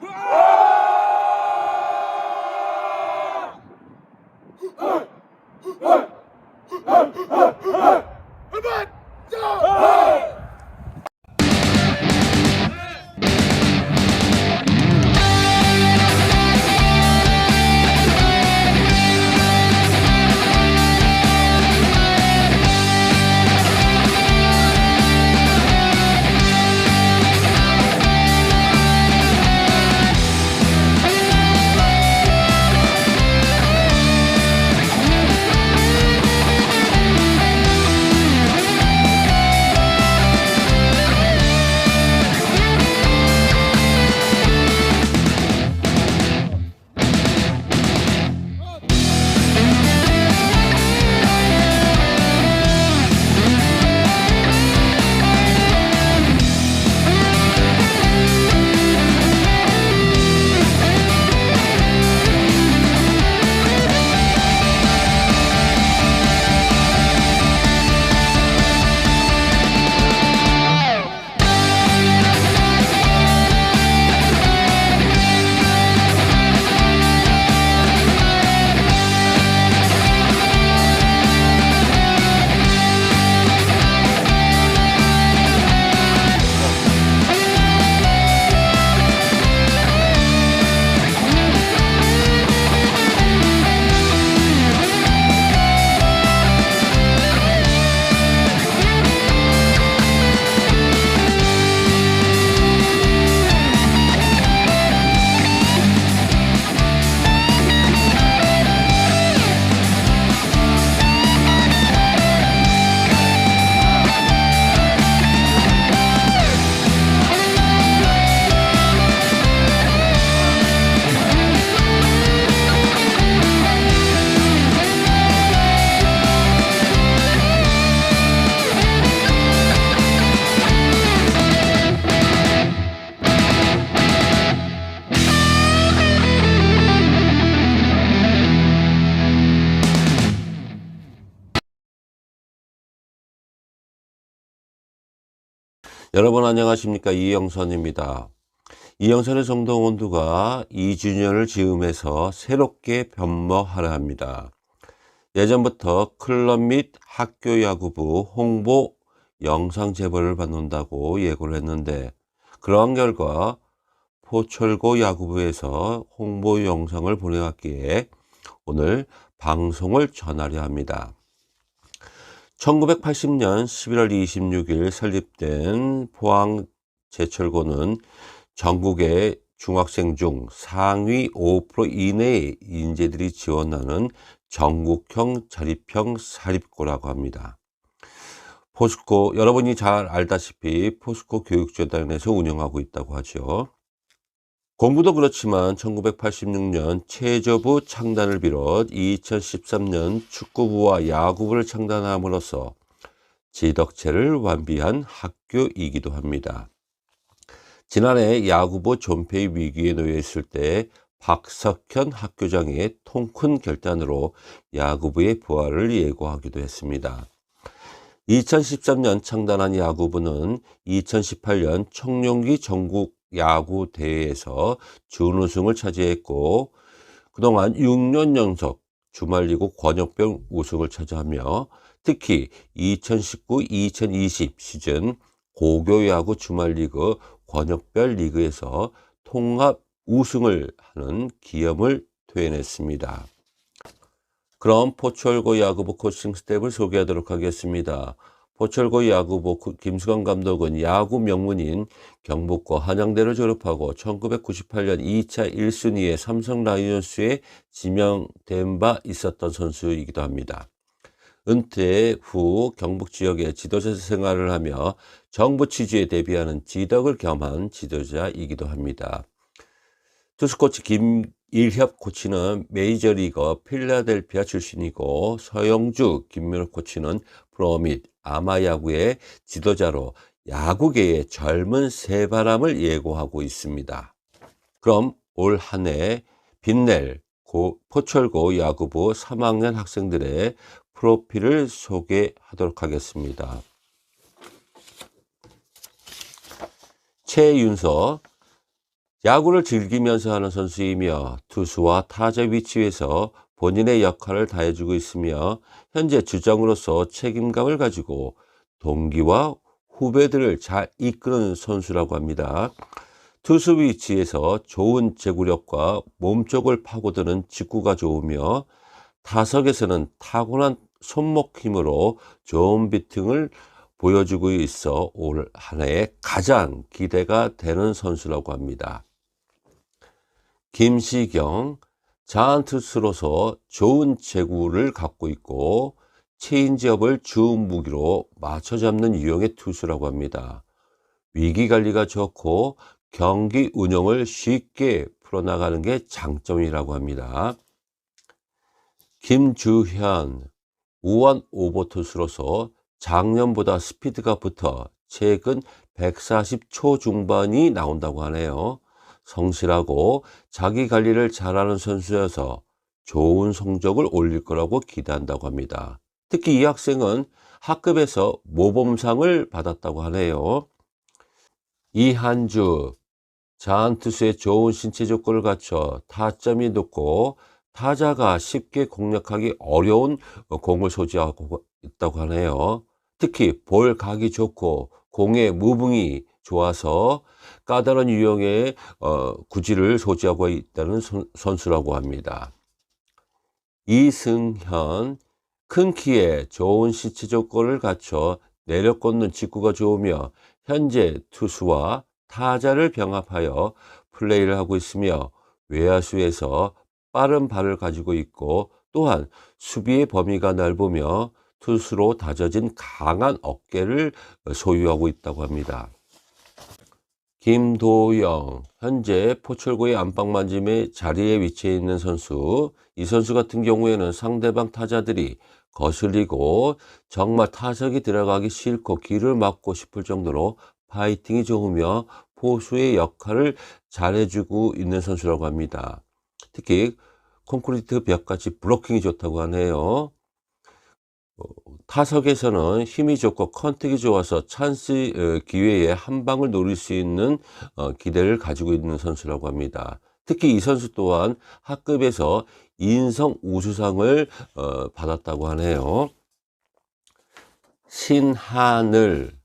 うわ 여러분 안녕하십니까 이영선입니다. 이영선의 성동원두가 2주년을 즈음해서 새롭게 변모하려 합니다. 예전부터 클럽 및 학교 야구부 홍보 영상 제보를 받는다고 예고를 했는데 그러한 결과 포철고 야구부에서 홍보 영상을 보내왔기에 오늘 방송을 전하려 합니다. 1980년 11월 26일 설립된 포항 제철고는 전국의 중학생 중 상위 5% 이내의 인재들이 지원하는 전국형 자립형 사립고라고 합니다. 포스코 여러분이 잘 알다시피 포스코 교육재단에서 운영하고 있다고 하죠. 공부도 그렇지만 1986년 체조부 창단을 비롯 2013년 축구부와 야구부를 창단함으로써 지덕체를 완비한 학교이기도 합니다. 지난해 야구부 존폐 위기에 놓여 있을 때 박석현 학교장의 통큰 결단으로 야구부의 부활을 예고하기도 했습니다. 2013년 창단한 야구부는 2018년 청룡기 전국 야구 대회에서 준우승을 차지했고 그동안 6년 연속 주말리그 권역별 우승을 차지하며 특히 2019-2020 시즌 고교야구 주말리그 권역별 리그에서 통합 우승을 하는 기염을 토해냈습니다. 그럼 포철고 야구부 코칭 스텝을 소개하도록 하겠습니다. 포철고 야구부 김수강 감독은 야구 명문인 경북고 한양대를 졸업하고 1998년 2차 1순위의 삼성 라이온스에 지명된 바 있었던 선수이기도 합니다. 은퇴 후 경북 지역의 지도자 생활을 하며 정부 취지에 대비하는 지덕을 겸한 지도자이기도 합니다. 투수코치 김일협 코치는 메이저리거 필라델피아 출신이고 서영주 김민호 코치는 프로 및 아마야구의 지도자로 야구계의 젊은 새바람을 예고하고 있습니다. 그럼 올 한 해 빛낼 고, 포철고 야구부 3학년 학생들의 프로필을 소개하도록 하겠습니다. 최윤서 야구를 즐기면서 하는 선수이며 투수와 타자 위치에서 본인의 역할을 다해주고 있으며 현재 주장으로서 책임감을 가지고 동기와 후배들을 잘 이끄는 선수라고 합니다. 투수 위치에서 좋은 제구력과 몸쪽을 파고드는 직구가 좋으며 타석에서는 타고난 손목 힘으로 좋은 비팅을 보여주고 있어 올 한 해에 가장 기대가 되는 선수라고 합니다. 김시경 자안투수로서 좋은 제구를 갖고 있고 체인지업을 주 무기로 맞춰 잡는 유형의 투수라고 합니다. 위기 관리가 좋고 경기 운영을 쉽게 풀어나가는 게 장점이라고 합니다. 김주현 우원 오버 투수로서 작년보다 스피드가 붙어 최근 140초 중반이 나온다고 하네요. 성실하고 자기 관리를 잘하는 선수여서 좋은 성적을 올릴 거라고 기대한다고 합니다. 특히 이 학생은 학급에서 모범상을 받았다고 하네요. 이한주 자안투수의 좋은 신체 조건을 갖춰 타점이 높고 타자가 쉽게 공략하기 어려운 공을 소지하고 있다고 하네요. 특히 볼 각이 좋고 공의 무붕이 좋아서 까다로운 유형의 어, 구질을 소지하고 있다는 선, 선수라고 합니다. 이승현 큰 키에 좋은 신체 조건을 갖춰 내려 꽂는 직구가 좋으며 현재 투수와 타자를 병합하여 플레이를 하고 있으며 외야수에서 빠른 발을 가지고 있고 또한 수비의 범위가 넓으며 투수로 다져진 강한 어깨를 소유하고 있다고 합니다. 김도영 현재 포철구의 안방만짐의 자리에 위치해 있는 선수 이 선수 같은 경우에는 상대방 타자들이 거슬리고 정말 타석이 들어가기 싫고 길을 막고 싶을 정도로 파이팅이 좋으며 포수의 역할을 잘해주고 있는 선수라고 합니다. 특히 콘크리트 벽같이 블로킹이 좋다고 하네요. 어, 타석에서는 힘이 좋고 컨택이 좋아서 찬스 어, 기회에 한 방을 노릴 수 있는 어, 기대를 가지고 있는 선수라고 합니다. 특히 이 선수 또한 학급에서 인성 우수상을 받았다고 하네요. 신하늘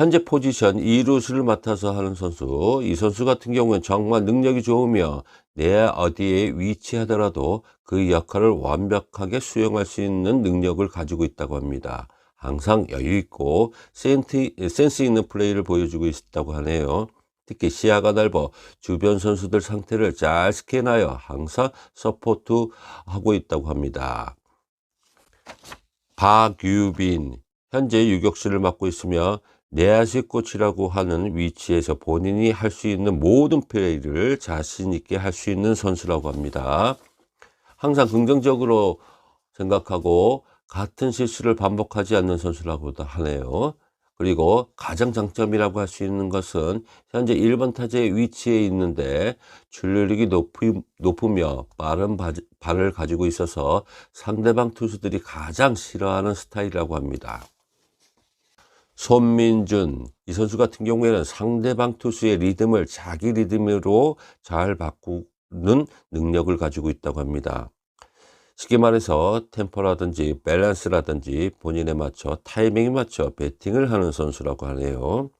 현재 포지션 2루수를 맡아서 하는 선수 이 선수 같은 경우는 정말 능력이 좋으며 내 어디에 위치하더라도 그 역할을 완벽하게 수행할 수 있는 능력을 가지고 있다고 합니다. 항상 여유 있고 센스 있는 플레이를 보여주고 있다고 하네요. 특히 시야가 넓어 주변 선수들 상태를 잘 스캔하여 항상 서포트하고 있다고 합니다. 박유빈 현재 유격수를 맡고 있으며 내야시 코치라고 하는 위치에서 본인이 할 수 있는 모든 플레이를 자신 있게 할 수 있는 선수라고 합니다. 항상 긍정적으로 생각하고 같은 실수를 반복하지 않는 선수라고 하네요. 그리고 가장 장점이라고 할 수 있는 것은 현재 1번 타자의 위치에 있는데 출루력이 높으며 빠른 발을 가지고 있어서 상대방 투수들이 가장 싫어하는 스타일이라고 합니다. 손민준 이 선수 같은 경우에는 상대방 투수의 리듬을 자기 리듬으로 잘 바꾸는 능력을 가지고 있다고 합니다. 쉽게 말해서 템포라든지 밸런스라든지 본인에 맞춰 타이밍에 맞춰 배팅을 하는 선수라고 하네요.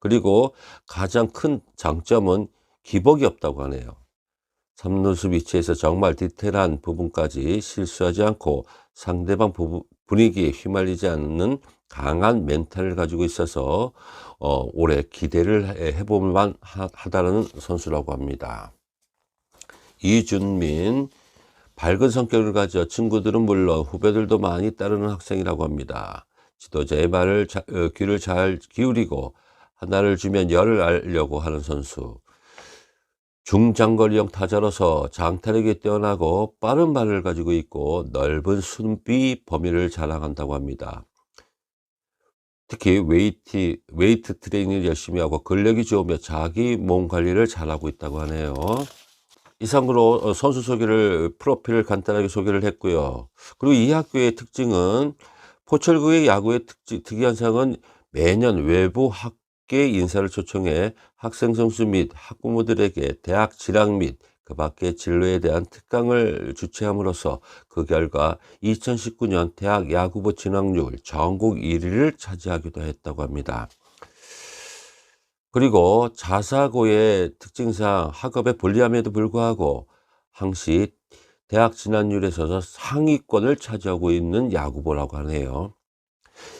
그리고 가장 큰 장점은 기복이 없다고 하네요. 3루수 위치에서 정말 디테일한 부분까지 실수하지 않고 상대방 분위기에 휘말리지 않는 강한 멘탈을 가지고 있어서 어, 올해 기대를 해볼 만하다는 선수라고 합니다. 이준민 밝은 성격을 가져 친구들은 물론 후배들도 많이 따르는 학생이라고 합니다. 지도자의 말을 자, 어, 귀를 잘 기울이고 하나를 주면 열을 알려고 하는 선수. 중장거리형 타자로서 장타력이 뛰어나고 빠른 발을 가지고 있고 넓은 순비 범위를 자랑한다고 합니다. 특히 웨이트, 웨이트 트레이닝을 열심히 하고 근력이 좋으며 자기 몸 관리를 잘하고 있다고 하네요. 이상으로 어, 선수 소개를, 프로필을 간단하게 소개를 했고요. 그리고 이 학교의 특징은 포철구의 야구의 특징, 특이한 사항은 매년 외부 학 50개 인사를 초청해 학생 선수 및 학부모들에게 대학 진학 및 그 밖의 진로에 대한 특강을 주최함으로써 그 결과 2019년 대학 야구부 진학률 전국 1위를 차지하기도 했다고 합니다. 그리고 자사고의 특징상 학업에 불리함에도 불구하고 항시 대학 진학률에서 상위권을 차지하고 있는 야구부라고 하네요.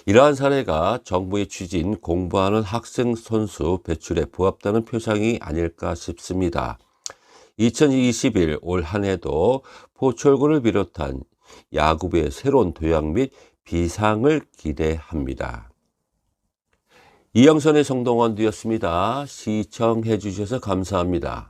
이러한 사례가 정부의 추진 공부하는 학생 선수 배출에 부합다는 표상이 아닐까 싶습니다. 2021 올 한 해도 포철구를 비롯한 야구부의 새로운 도약 및 비상을 기대합니다. 이영선의 성동원두였습니다. 시청해 주셔서 감사합니다.